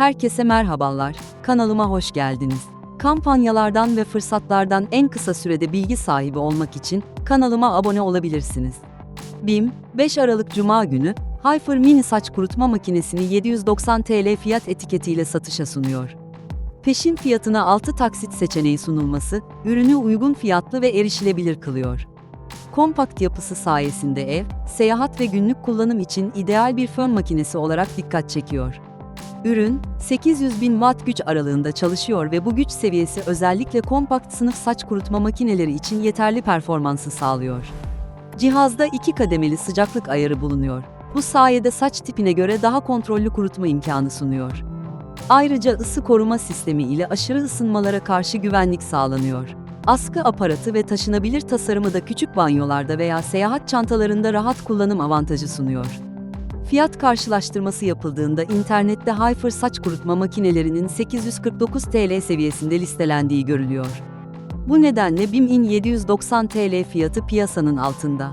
Herkese merhabalar, kanalıma hoş geldiniz. Kampanyalardan ve fırsatlardan en kısa sürede bilgi sahibi olmak için kanalıma abone olabilirsiniz. BİM, 5 Aralık Cuma günü, Hyper Mini Saç Kurutma Makinesini 790 TL fiyat etiketiyle satışa sunuyor. Peşin fiyatına 6 taksit seçeneği sunulması, ürünü uygun fiyatlı ve erişilebilir kılıyor. Kompakt yapısı sayesinde ev, seyahat ve günlük kullanım için ideal bir fön makinesi olarak dikkat çekiyor. Ürün, 800 bin watt güç aralığında çalışıyor ve bu güç seviyesi özellikle kompakt sınıf saç kurutma makineleri için yeterli performansı sağlıyor. Cihazda iki kademeli sıcaklık ayarı bulunuyor. Bu sayede saç tipine göre daha kontrollü kurutma imkanı sunuyor. Ayrıca ısı koruma sistemi ile aşırı ısınmalara karşı güvenlik sağlanıyor. Askı aparatı ve taşınabilir tasarımı da küçük banyolarda veya seyahat çantalarında rahat kullanım avantajı sunuyor. Fiyat karşılaştırması yapıldığında internette Hyper saç kurutma makinelerinin 849 TL seviyesinde listelendiği görülüyor. Bu nedenle BİM'in 790 TL fiyatı piyasanın altında.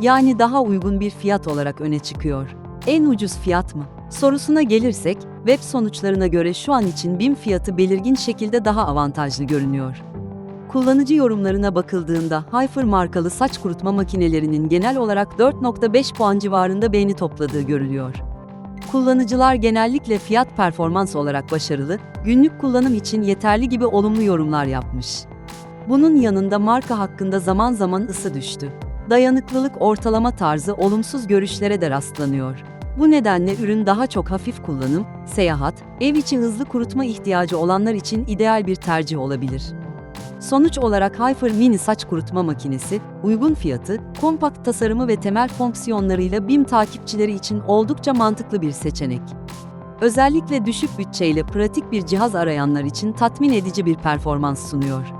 Yani daha uygun bir fiyat olarak öne çıkıyor. En ucuz fiyat mı? Sorusuna gelirsek, web sonuçlarına göre şu an için BİM fiyatı belirgin şekilde daha avantajlı görünüyor. Kullanıcı yorumlarına bakıldığında Hyper markalı saç kurutma makinelerinin genel olarak 4.5 puan civarında beğeni topladığı görülüyor. Kullanıcılar genellikle fiyat performans olarak başarılı, günlük kullanım için yeterli gibi olumlu yorumlar yapmış. Bunun yanında marka hakkında zaman zaman ısı düştü. Dayanıklılık ortalama tarzı olumsuz görüşlere de rastlanıyor. Bu nedenle ürün daha çok hafif kullanım, seyahat, ev içi hızlı kurutma ihtiyacı olanlar için ideal bir tercih olabilir. Sonuç olarak Hyper Mini saç kurutma makinesi, uygun fiyatı, kompakt tasarımı ve temel fonksiyonlarıyla BİM takipçileri için oldukça mantıklı bir seçenek. Özellikle düşük bütçeyle pratik bir cihaz arayanlar için tatmin edici bir performans sunuyor.